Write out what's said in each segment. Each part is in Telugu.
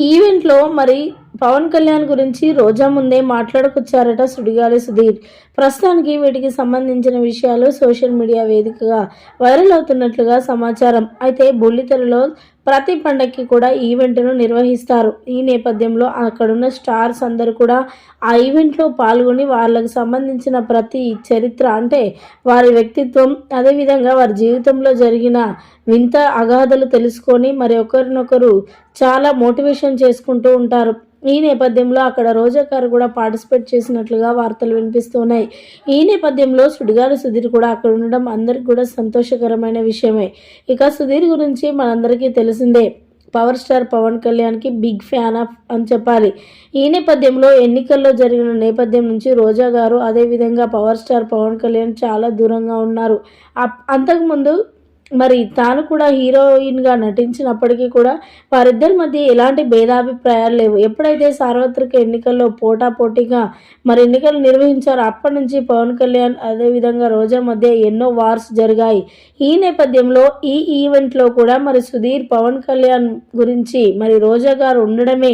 ఈవెంట్లో మరి పవన్ కళ్యాణ్ గురించి రోజా ముందే మాట్లాడుకొచ్చారట సుడిగాలి సుధీర్. ప్రస్తుతానికి వీటికి సంబంధించిన విషయాలు సోషల్ మీడియా వేదికగా వైరల్ అవుతున్నట్లుగా సమాచారం. అయితే బుల్లితెరలో ప్రతి పండక్కి కూడా ఈవెంట్ను నిర్వహిస్తారు. ఈ నేపథ్యంలో అక్కడున్న స్టార్స్ అందరూ కూడా ఆ ఈవెంట్లో పాల్గొని వాళ్ళకు సంబంధించిన ప్రతి చరిత్ర అంటే వారి వ్యక్తిత్వం అదేవిధంగా వారి జీవితంలో జరిగిన వింత అగాధలు తెలుసుకొని మరి ఒకరినొకరు చాలా మోటివేషన్ చేసుకుంటూ ఉంటారు. ఈ నేపథ్యంలో అక్కడ రోజా గారు కూడా పార్టిసిపేట్ చేసినట్లుగా వార్తలు వినిపిస్తున్నాయి. ఈ నేపథ్యంలో సుడిగాలి సుధీర్ కూడా అక్కడ ఉండడం అందరికి కూడా సంతోషకరమైన విషయమే. ఇక సుధీర్ గురించి మనందరికీ తెలిసిందే. పవర్ స్టార్ పవన్ కళ్యాణ్కి బిగ్ ఫ్యాన్ ఆఫ్ అని చెప్పాలి. ఈ నేపథ్యంలో ఎన్నికల్లో జరిగిన నేపథ్యం నుంచి రోజా గారు అదేవిధంగా పవర్ స్టార్ పవన్ కళ్యాణ్ చాలా దూరంగా ఉన్నారు. అప్- అంతకుముందు మరి తాను కూడా హీరోయిన్గా నటించినప్పటికీ కూడా వారిద్దరి మధ్య ఎలాంటి భేదాభిప్రాయాలు లేవు. ఎప్పుడైతే సార్వత్రిక ఎన్నికల్లో పోటా పోటీగా మరి ఎన్నికలు నిర్వహించారో అప్పటి నుంచి పవన్ కళ్యాణ్ అదేవిధంగా రోజా మధ్య ఎన్నో వార్స్ జరిగాయి. ఈ నేపథ్యంలో ఈ ఈవెంట్లో కూడా మరి సుధీర్ పవన్ కళ్యాణ్ గురించి మరి రోజా గారు ఉండడమే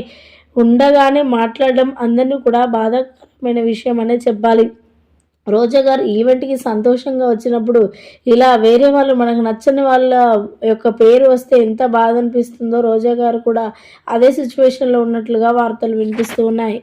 ఉండగానే మాట్లాడడం అందరినీ కూడా బాధాకరమైన విషయం అనే చెప్పాలి. రోజా గారు ఈవెంట్కి సంతోషంగా వచ్చినప్పుడు ఇలా వేరే వాళ్ళు మనకు నచ్చని వాళ్ళ యొక్క పేరు వస్తే ఎంత బాధ అనిపిస్తుందో రోజా గారు కూడా అదే సిచ్యువేషన్లో ఉన్నట్లుగా వార్తలు వినిపిస్తూ ఉన్నాయి.